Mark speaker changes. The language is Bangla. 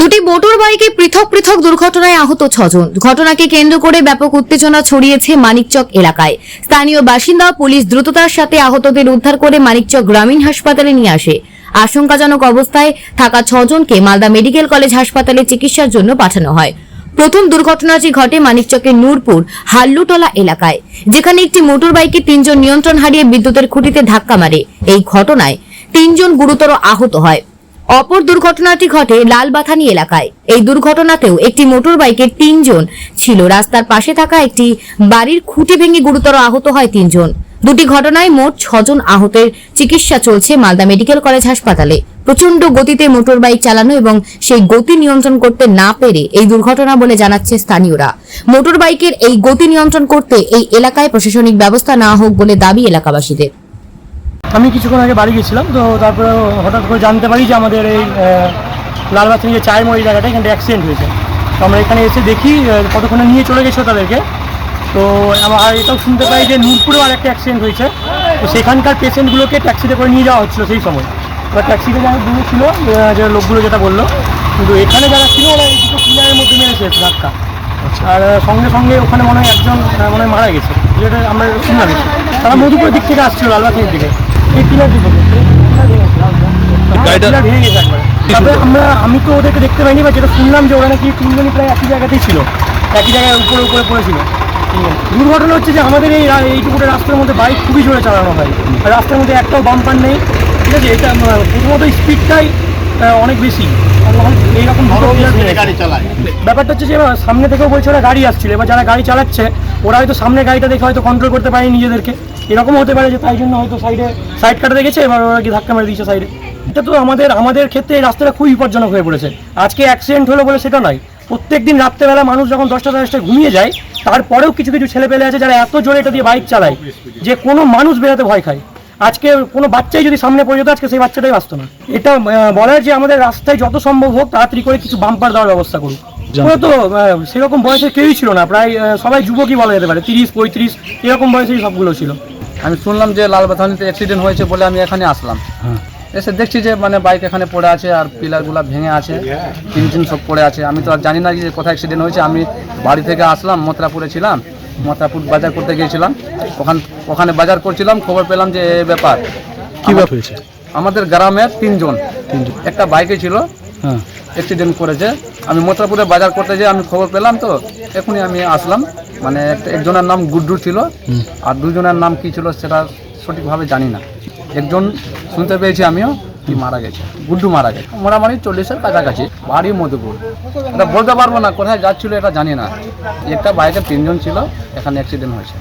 Speaker 1: দুটি মোটর বাইকে পৃথক পৃথক দুর্ঘটনায় আহত ছজন। ঘটনাকে কেন্দ্র করে ব্যাপক উত্তেজনা ছড়িয়েছে মানিকচক এলাকায়। স্থানীয় বাসিন্দা পুলিশ দ্রুততার সাথে আহতদের উদ্ধার করে মানিকচক গ্রামীণ হাসপাতালে নিয়ে আসে। আশঙ্কাজনক অবস্থায় থাকা ছজনকে মালদা মেডিকেল কলেজ হাসপাতালে চিকিৎসার জন্য পাঠানো হয়। প্রথম দুর্ঘটনাটি ঘটে মানিকচকের নূরপুর, হাল্লুটলা এলাকায়, যেখানে একটি মোটর বাইকে তিনজন নিয়ন্ত্রণ হারিয়ে বিদ্যুতের খুঁটিতে ধাক্কা মারে। এই ঘটনায় তিনজন গুরুতর আহত হয়। অপর দুর্ঘটনাটি ঘটে লালবাথানি এলাকায়। এই দুর্ঘটনাতেও একটি মোটর বাইকের তিনজন ছিল। রাস্তার পাশে থাকা একটি বাড়ির খুঁটি ভেঙে গুরুতর আহত হয় তিনজন। দুটি ঘটনায় মোট ছজন আহতের চিকিৎসা চলছে মালদা মেডিকেল কলেজ হাসপাতালে। প্রচণ্ড গতিতে মোটর বাইক চালানো এবং সেই গতি নিয়ন্ত্রণ করতে না পেরে এই দুর্ঘটনা বলে জানাচ্ছে স্থানীয়রা। মোটর বাইকের এই গতি নিয়ন্ত্রণ করতে এই এলাকায় প্রশাসনিক ব্যবস্থা না হোক বলে দাবি এলাকাবাসীদের।
Speaker 2: আমি কিছুক্ষণ আগে বাড়ি গেছিলাম তো তারপরে হঠাৎ করে জানতে পারি যে আমাদের এই লালবাথনি যে চায়ের মোড় এই জায়গাটা এখানে অ্যাক্সিডেন্ট হয়েছে। তো আমরা এখানে এসে দেখি কতক্ষণে নিয়ে চলে গেছিল তাদেরকে। তো আমার আর এটাও শুনতে পাই যে নূরপুরেও আর একটা অ্যাক্সিডেন্ট হয়েছে। তো সেখানকার পেশেন্টগুলোকে ট্যাক্সিতে করে নিয়ে যাওয়া হচ্ছিল সেই সময়। এবার ট্যাক্সিতে যারা দূরে ছিল যে লোকগুলো যেটা বলল। কিন্তু এখানে যারা ছিল ওরা এই দুটো পিলারের মধ্যে মেরেছে ধাক্কা। আর সঙ্গে সঙ্গে ওখানে মনে হয় একজন মনে হয় মারা গেছে। যেটা আমরা শুনলাম। তারা মধুপুরের দিক থেকে আসছিল লালবাতির দিকে। আমরা আমি তো ওদেরকে দেখতে পাইনি বা যেটা শুনলাম যে ওরা নাকি তিনজনই প্রায় একই জায়গাতেই ছিল। একই জায়গায় উপরে উপরে পড়েছিল। দুর্ঘটনা হচ্ছে যে আমাদের এই এইটুকুটা রাস্তার মধ্যে বাইক খুবই জোরে চালানো হয়। আর রাস্তার মধ্যে একটাও বাম্পার নেই। ঠিক আছে? এটা প্রথমত স্পিডটাই অনেক বেশি। এইরকম। ব্যাপারটা হচ্ছে যে সামনে থেকেও বলছে ওরা গাড়ি আসছিল। এবার যারা গাড়ি চালাচ্ছে ওরা হয়তো সামনে গাড়িটা দেখে হয়তো কন্ট্রোল করতে পারেনি নিজেদেরকে। এরকম হতে পারে যে তাই জন্য হয়তো সাইডে সাইড কাটাতে গেছে এবার ওরা কি ধাক্কা মেরে দিয়েছে সাইডে এটা তো আমাদের আমাদের ক্ষেত্রে এই রাস্তাটা খুবই বিপজ্জনক হয়ে পড়েছে। আজকে অ্যাক্সিডেন্ট হলো বলে সেটা নয়। প্রত্যেক দিন রাত্রেবেলা মানুষ যখন দশটা দশটায় ঘুমিয়ে যায়, তারপরেও কিছু কিছু ছেলে পেলে আছে যারা এত জোরে এটা দিয়ে বাইক চালায় যে কোনো মানুষ বেরোতে ভয় খায়। আজকে কোনো বাচ্চাই যদি সামনে পড়ে যেত, আজকে সেই বাচ্চাটাই বাঁচত না। এটা বলার যে আমাদের রাস্তায় যত সম্ভব হোক, তাড়াতাড়ি করে কিছু বাম্পার দেওয়ার ব্যবস্থা করুক। ওরা তো সেরকম বয়সে কেউই ছিল না। প্রায় সবাই যুবকই বলা যেতে পারে তিরিশ পঁয়ত্রিশ এরকম বয়সেই সবগুলো ছিল।
Speaker 3: আমি শুনলাম যে লালবাথানিতে অ্যাক্সিডেন্ট হয়েছে বলে আমি এখানে আসলাম। এসে দেখছি যে মানে বাইক এখানে পড়ে আছে আর পিলারগুলো ভেঙে আছে তিন তিন সব পড়ে আছে। আমি তো আর জানি না যে কোথায় অ্যাক্সিডেন্ট হয়েছে। আমি বাড়ি থেকে আসলাম মথরাপুরে ছিলাম। মথরাপুর বাজার করতে গিয়েছিলাম। ওখান ওখানে বাজার করছিলাম খবর পেলাম যে এই ব্যাপার।
Speaker 4: কি ব্যাপার হয়েছে?
Speaker 3: আমাদের গ্রামের তিনজন।
Speaker 4: তিনজন।
Speaker 3: একটা বাইকে ছিল
Speaker 4: হ্যাঁ।
Speaker 3: অ্যাক্সিডেন্ট করেছে। আমি মথুরাপুরে বাজার করতে যেয়ে আমি খবর পেলাম তো এখনই আমি আসলাম। মানে একজনের নাম গুড্ডু ছিল। আর দুজনের নাম কি ছিল সেটা সঠিকভাবে জানি না। একজন শুনতে পেয়েছি আমিও কি মারা গেছে। গুড্ডু মারা গেছে। মোটামুটি চল্লিশের কাছাকাছি বাড়ি মধুপুর। এটা বলতে পারব না কোথায় যাচ্ছিল এটা জানি না। একটা বাইকে তিনজন ছিল এখানে অ্যাক্সিডেন্ট হয়েছে।